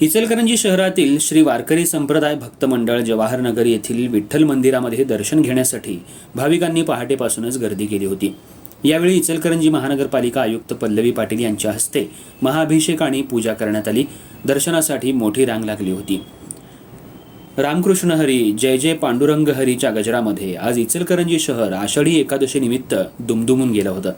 इचलकरंजी शहरातील श्री वारकरी संप्रदाय भक्त मंडळ जवाहरनगर येथील विठ्ठल मंदिरामध्ये दर्शन घेण्यासाठी भाविकांनी पहाटेपासूनच गर्दी केली होती. यावेळी इचलकरंजी महानगरपालिका आयुक्त पल्लवी पाटील यांच्या हस्ते महाअभिषेक आणि पूजा करण्यात आली. दर्शनासाठी मोठी रांग लागली होती. रामकृष्ण हरी जय जय पांडुरंग हरीच्या गजरामध्ये आज इचलकरंजी शहर आषाढी एकादशी निमित्त दुमदुमून गेलं होतं.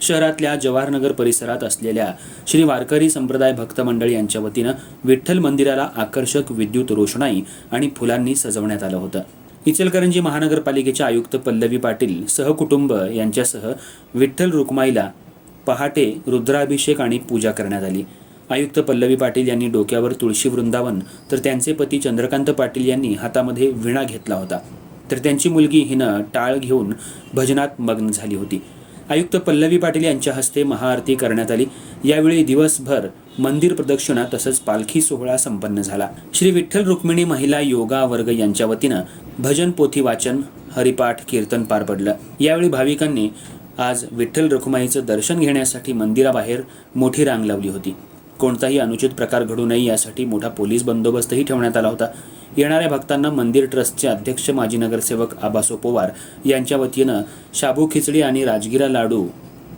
शहरातल्या जवाहरनगर परिसरात असलेल्या श्री वारकरी संप्रदाय भक्त मंडळ यांच्या वतीनं विठ्ठल मंदिराला आकर्षक विद्युत रोषणाई आणि फुलांनी सजवण्यात आलं होतं. इचलकरंजी महानगरपालिकेच्या आयुक्त पल्लवी पाटील सहकुटुंब यांच्यासह विठ्ठल रुक्माईला पहाटे रुद्राभिषेक आणि पूजा करण्यात आली. आयुक्त पल्लवी पाटील यांनी डोक्यावर तुळशी वृंदावन तर त्यांचे पती चंद्रकांत पाटील यांनी हातामध्ये विणा घेतला होता. तर त्यांची मुलगी हिनं टाळ घेऊन भजनात मग्न झाली होती. आयुक्त पल्लवी पाटील यांच्या हस्ते महाआरती करण्यात आली. यावेळी दिवसभर मंदिर प्रदक्षिणा तसंच पालखी सोहळा संपन्न झाला. श्री विठ्ठल रुक्मिणी महिला योगा वर्ग यांच्या वतीनं भजन पोथी वाचन हरिपाठ कीर्तन पार पडलं. यावेळी भाविकांनी आज विठ्ठल रखुमाईचं दर्शन घेण्यासाठी मंदिराबाहेर मोठी रांग लावली होती. कोणताही अनुचित प्रकार घडू नये यासाठी मोठा पोलीस बंदोबस्तही ठेवण्यात आला होता. येणाऱ्या भक्तांना मंदिर ट्रस्टचे अध्यक्ष माजी नगरसेवक आबासो पोवार यांच्या वतीनं शाबू खिचडी आणि राजगिरा लाडू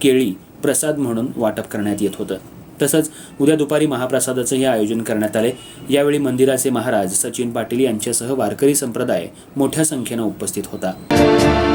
केळी प्रसाद म्हणून वाटप करण्यात येत होतं. तसंच उद्या दुपारी महाप्रसादाचंही आयोजन करण्यात आले. यावेळी मंदिराचे महाराज सचिन पाटील यांच्यासह वारकरी संप्रदाय मोठ्या संख्येनं उपस्थित होता.